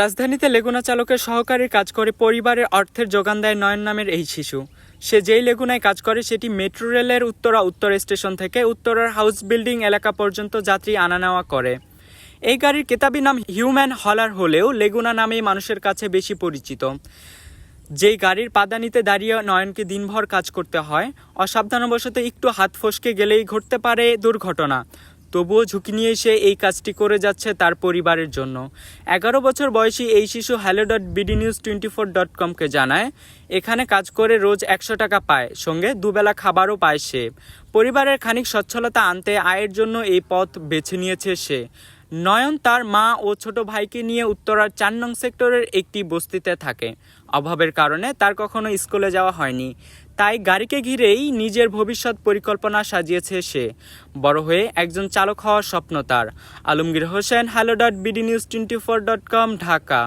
রাজধানীতে লেগুনা চালকের সহকারী কাজ করে পরিবারের অর্থের যোগান দেয় নয়ন নামের এই শিশু। সে যেই লেগুনায় কাজ করে, সেটি মেট্রো রেলের উত্তরা উত্তর স্টেশন থেকে উত্তরার হাউস বিল্ডিং এলাকা পর্যন্ত যাত্রী আনা নেওয়া করে। এই গাড়ির কেতাবি নাম হিউম্যান হলার হলেও লেগুনা নামেই মানুষের কাছে বেশি পরিচিত। যেই গাড়ির পাদানিতে দাঁড়িয়ে নয়নকে দিনভর কাজ করতে হয়, অসাবধানবশত একটু হাত ফসকে গেলেই ঘটতে পারে দুর্ঘটনা। তবুও ঝুঁকি নিয়ে সে এই কাজটি করে যাচ্ছে তার পরিবারের জন্য। এগারো বছর বয়সী এই শিশু hello dot BD news twenty four dot কমকে জানায়, এখানে কাজ করে রোজ একশো টাকা পায়, সঙ্গে দুবেলা খাবারও পায় সে। পরিবারের খানিক সচ্ছলতা আনতে আয়ের জন্য এই পথ বেছে নিয়েছে সে। নয়ন তার মা ও ছোট ভাইকে নিয়ে উত্তরার চার নং সেক্টরের একটি বস্তিতে থাকে। অভাবের কারণে তার কখনো স্কুলে যাওয়া হয়নি। তাই গাড়িকে ঘিরেই নিজের ভবিষ্যৎ পরিকল্পনা সাজিয়েছে সে। বড় হয়ে একজন চালক হওয়ার স্বপ্ন তার। Alamgir Hossain hello dot BD news twenty four dot com Dhaka.